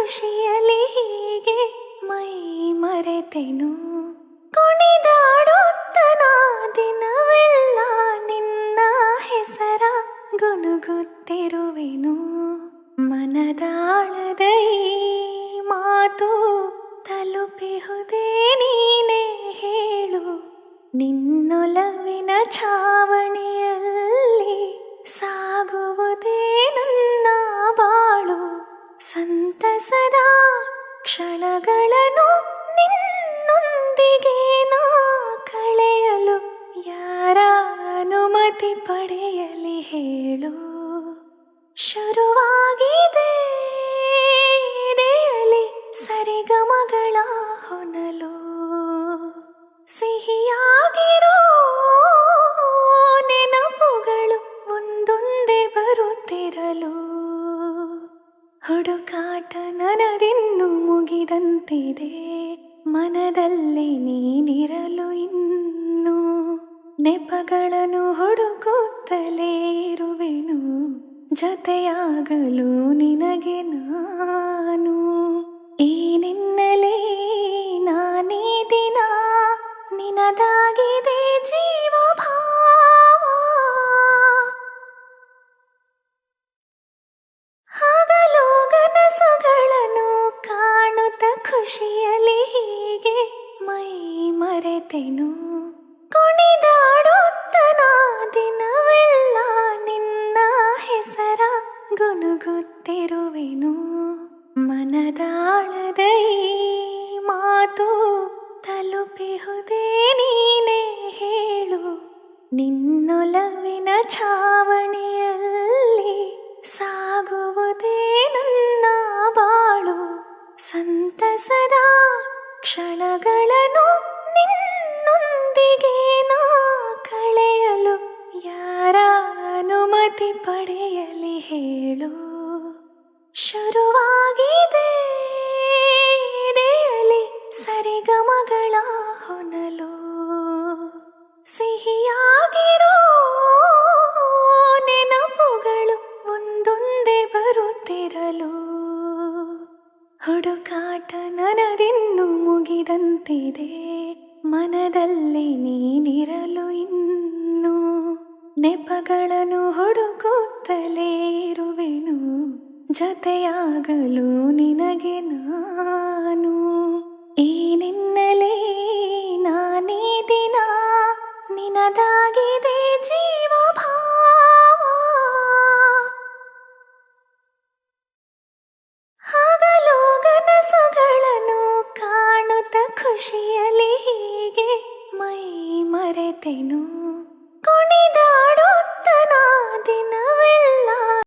ಖುಷಿಯಲ್ಲಿ ಹೀಗೆ ಮೈ ಮರೆತೆನು. ಕುಣಿದಾಡುತ್ತ ದಿನವೆಲ್ಲ ನಿನ್ನ ಹೆಸರ ಗುನುಗುತ್ತಿರುವೆನು. ಮನದಾಳದ ಮಾತು ತಲುಪಿಹುದೇ ನೀನೇ ಹೇಳು. ನಿನ್ನೊಲವಿನ ಛಾವಣಿಯಲ್ಲಿ ಸಾಗುವುದೇ ಸಂತಸದ ಕ್ಷಣಗಳನ್ನು ನಿನ್ನೊಂದಿಗೆ ನಾ ಕಳೆಯಲು ಯಾರ ಅನುಮತಿ ಪಡೆಯಲಿ ಹೇಳು. ಶುರುವಾಗಿದೆ ಸರಿಗಮಗಳ ಹೊನಲು. ಸಿಹಿಯಾಗಿರೋ ನೆನಪುಗಳು ಒಂದೊಂದೇ ಬರುತ್ತಿರಲು. ಹುಡುಕಾಟ ನನದಿನ್ನು ಮುಗಿದಂತಿದೆ. ಮನದಲ್ಲಿ ನೀನಿರಲು ಇನ್ನು. ನೆಪಗಳನ್ನು ಹುಡುಕುತ್ತಲೇ ಇರುವೆನು. ಜೊತೆಯಾಗಲು ನಿನಗೆ ನಾನು. ಖುಷಿಯಲ್ಲಿ ಹೀಗೆ ಮೈ ಮರೆತೆನು? ಕುಣಿದಾಡುತ್ತ ದಿನವೆಲ್ಲ ನಿನ್ನ ಹೆಸರ ಗುನುಗುತ್ತಿರುವೆನು. ಮನದಾಳದ ಮಾತು ತಲುಪಿಹುದೇ ನೀನೇ ಹೇಳು. ನಿನ್ನೊಲವಿನ ಛಾವಣಿಯಲ್ಲಿ ಕ್ಷಣಗಳನ್ನು ನಿನ್ನೊಂದಿಗೆ ನಾ ಕಳೆಯಲು ಯಾರ ಅನುಮತಿ ಪಡೆಯಲಿ ಹೇಳು. ಶುರುವಾಗಿದೆ ಸರಿಗಮಗಳ ಹೊನಲು ಹುಡುಕಾಟ ನನದಿನ್ನು ಮುಗಿದಂತಿದೆ. ಮನದಲ್ಲಿ ನೀನಿರಲು ಇನ್ನು. ನೆಪಗಳನ್ನು ಹುಡುಕುತ್ತಲೇ ಇರುವೆನು. ಜೊತೆಯಾಗಲು ನಿನಗೆ ನಾನು. ಖುಷಿಯಲ್ಲಿ ಹೀಗೆ ಮೈ ಮರೆತೆನು ಕುಣಿದಾಡುತ್ತ ದಿನವೆಲ್ಲ